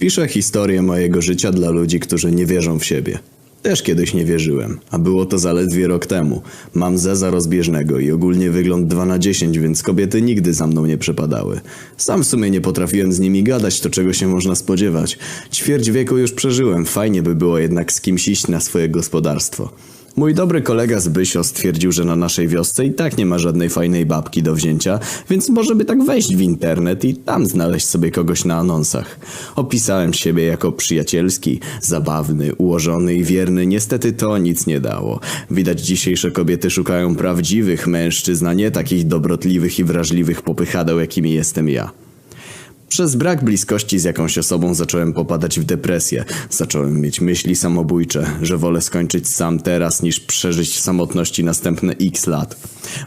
Piszę historię mojego życia dla ludzi, którzy nie wierzą w siebie. Też kiedyś nie wierzyłem, a było to zaledwie rok temu. Mam zeza rozbieżnego i ogólnie wygląd 2 na 10, więc kobiety nigdy za mną nie przepadały. Sam w sumie nie potrafiłem z nimi gadać, to czego się można spodziewać. Ćwierć wieku już przeżyłem, fajnie by było jednak z kimś iść na swoje gospodarstwo. Mój dobry kolega z Bysio stwierdził, że na naszej wiosce i tak nie ma żadnej fajnej babki do wzięcia, więc może by tak wejść w internet i tam znaleźć sobie kogoś na anonsach. Opisałem siebie jako przyjacielski, zabawny, ułożony i wierny. Niestety to nic nie dało. Widać dzisiejsze kobiety szukają prawdziwych mężczyzn, a nie takich dobrotliwych i wrażliwych popychadeł, jakimi jestem ja. Przez brak bliskości z jakąś osobą zacząłem popadać w depresję. Zacząłem mieć myśli samobójcze, że wolę skończyć sam teraz niż przeżyć w samotności następne x lat.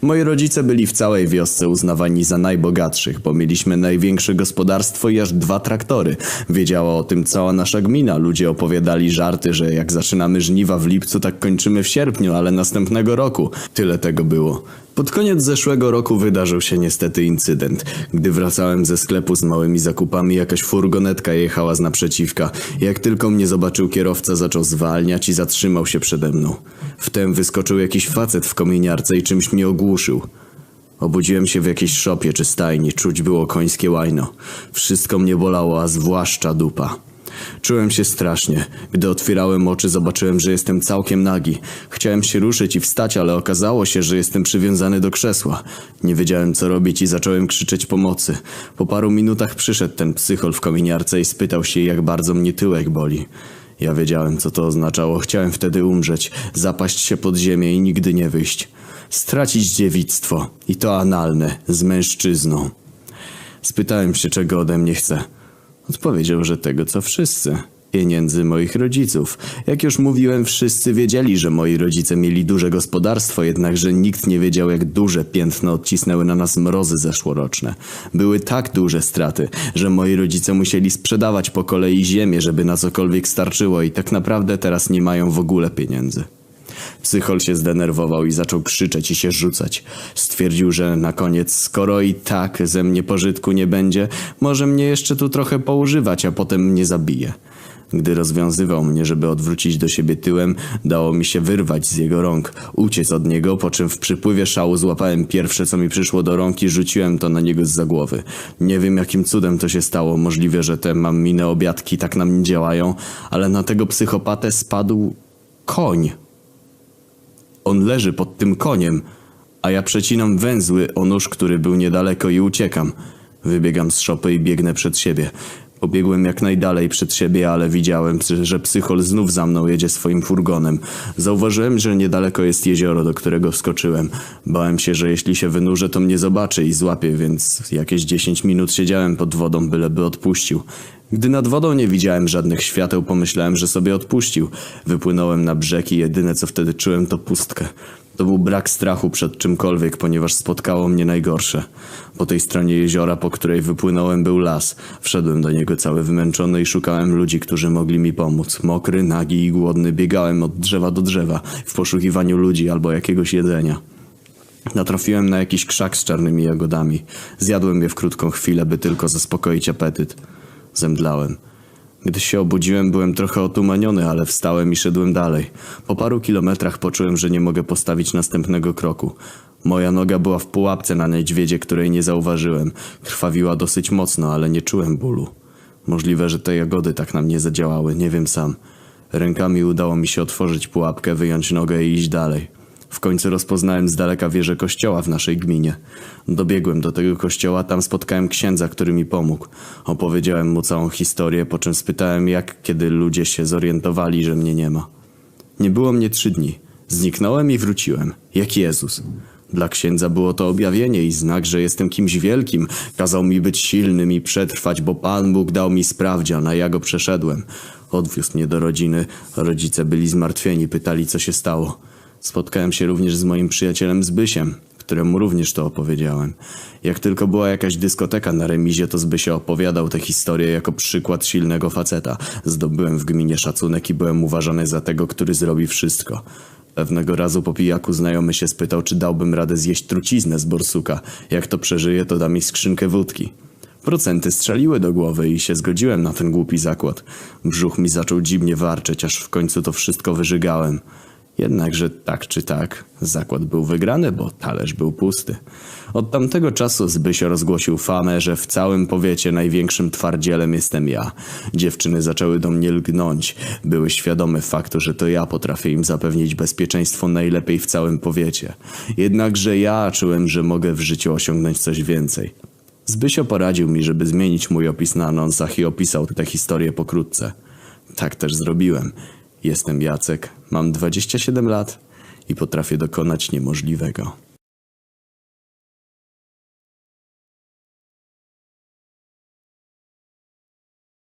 Moi rodzice byli w całej wiosce uznawani za najbogatszych, bo mieliśmy największe gospodarstwo i aż dwa traktory. Wiedziała o tym cała nasza gmina. Ludzie opowiadali żarty, że jak zaczynamy żniwa w lipcu, tak kończymy w sierpniu, ale następnego roku. Tyle tego było. Pod koniec zeszłego roku wydarzył się niestety incydent. Gdy wracałem ze sklepu z małymi zakupami, jakaś furgonetka jechała z naprzeciwka. Jak tylko mnie zobaczył kierowca, zaczął zwalniać i zatrzymał się przede mną. Wtem wyskoczył jakiś facet w kominiarce i czymś mnie ogłuszył. Obudziłem się w jakiejś szopie czy stajni, czuć było końskie łajno. Wszystko mnie bolało, a zwłaszcza dupa. Czułem się strasznie. Gdy otwierałem oczy, zobaczyłem, że jestem całkiem nagi. Chciałem się ruszyć i wstać, ale okazało się, że jestem przywiązany do krzesła. Nie wiedziałem, co robić i zacząłem krzyczeć pomocy. Po paru minutach przyszedł ten psychol w kominiarce i spytał się, jak bardzo mnie tyłek boli. Ja wiedziałem, co to oznaczało. Chciałem wtedy umrzeć, zapaść się pod ziemię i nigdy nie wyjść. Stracić dziewictwo. I to analne, z mężczyzną. Spytałem się, czego ode mnie chce. Odpowiedział, że tego co wszyscy. Pieniędzy moich rodziców. Jak już mówiłem, wszyscy wiedzieli, że moi rodzice mieli duże gospodarstwo, jednakże nikt nie wiedział, jak duże piętno odcisnęły na nas mrozy zeszłoroczne. Były tak duże straty, że moi rodzice musieli sprzedawać po kolei ziemię, żeby na cokolwiek starczyło i tak naprawdę teraz nie mają w ogóle pieniędzy. Psychol się zdenerwował i zaczął krzyczeć i się rzucać. Stwierdził, że na koniec, skoro i tak ze mnie pożytku nie będzie, może mnie jeszcze tu trochę poużywać, a potem mnie zabije. Gdy rozwiązywał mnie, żeby odwrócić do siebie tyłem, dało mi się wyrwać z jego rąk, uciec od niego, po czym w przypływie szału złapałem pierwsze, co mi przyszło do rąk i rzuciłem to na niego z za głowy. Nie wiem, jakim cudem to się stało, możliwe, że te mam minę obiadki tak na mnie działają, ale na tego psychopatę spadł koń. On leży pod tym koniem, a ja przecinam węzły o nóż, który był niedaleko i uciekam. Wybiegam z szopy i biegnę przed siebie. Pobiegłem jak najdalej przed siebie, ale widziałem, że psychol znów za mną jedzie swoim furgonem. Zauważyłem, że niedaleko jest jezioro, do którego wskoczyłem. Bałem się, że jeśli się wynurzę, to mnie zobaczy i złapie, więc jakieś 10 minut siedziałem pod wodą, byleby odpuścił. Gdy nad wodą nie widziałem żadnych świateł, pomyślałem, że sobie odpuścił. Wypłynąłem na brzeg i jedyne co wtedy czułem to pustkę. To był brak strachu przed czymkolwiek, ponieważ spotkało mnie najgorsze. Po tej stronie jeziora, po której wypłynąłem, był las. Wszedłem do niego cały wymęczony i szukałem ludzi, którzy mogli mi pomóc. Mokry, nagi i głodny biegałem od drzewa do drzewa w poszukiwaniu ludzi albo jakiegoś jedzenia. Natrafiłem na jakiś krzak z czarnymi jagodami. Zjadłem je w krótką chwilę, by tylko zaspokoić apetyt. Zemdlałem. Gdy się obudziłem, byłem trochę otumaniony, ale wstałem i szedłem dalej. Po paru kilometrach poczułem, że nie mogę postawić następnego kroku. Moja noga była w pułapce na niedźwiedzie, której nie zauważyłem. Krwawiła dosyć mocno, ale nie czułem bólu. Możliwe, że te jagody tak na mnie zadziałały, nie wiem sam. Rękami udało mi się otworzyć pułapkę, wyjąć nogę i iść dalej. W końcu rozpoznałem z daleka wieżę kościoła w naszej gminie. Dobiegłem do tego kościoła, tam spotkałem księdza, który mi pomógł. Opowiedziałem mu całą historię, po czym spytałem, jak kiedy ludzie się zorientowali, że mnie nie ma. Nie było mnie trzy dni. Zniknąłem i wróciłem, jak Jezus. Dla księdza było to objawienie i znak, że jestem kimś wielkim. Kazał mi być silnym i przetrwać, bo Pan Bóg dał mi sprawdzian, a ja go przeszedłem. Odwiózł mnie do rodziny. Rodzice byli zmartwieni, pytali, co się stało. Spotkałem się również z moim przyjacielem Zbysiem, któremu również to opowiedziałem. Jak tylko była jakaś dyskoteka na remizie, to Zbysie opowiadał tę historię jako przykład silnego faceta. Zdobyłem w gminie szacunek i byłem uważany za tego, który zrobi wszystko. Pewnego razu po pijaku znajomy się spytał, czy dałbym radę zjeść truciznę z borsuka. Jak to przeżyję, to da mi skrzynkę wódki. Procenty strzeliły do głowy i się zgodziłem na ten głupi zakład. Brzuch mi zaczął dziwnie warczeć, aż w końcu to wszystko wyżygałem. Jednakże tak czy tak, zakład był wygrany, bo talerz był pusty. Od tamtego czasu Zbysio rozgłosił famę, że w całym powiecie największym twardzielem jestem ja. Dziewczyny zaczęły do mnie lgnąć. Były świadome faktu, że to ja potrafię im zapewnić bezpieczeństwo najlepiej w całym powiecie. Jednakże ja czułem, że mogę w życiu osiągnąć coś więcej. Zbysio poradził mi, żeby zmienić mój opis na anonsach i opisał tę historię pokrótce. Tak też zrobiłem. Jestem Jacek, mam 27 lat i potrafię dokonać niemożliwego.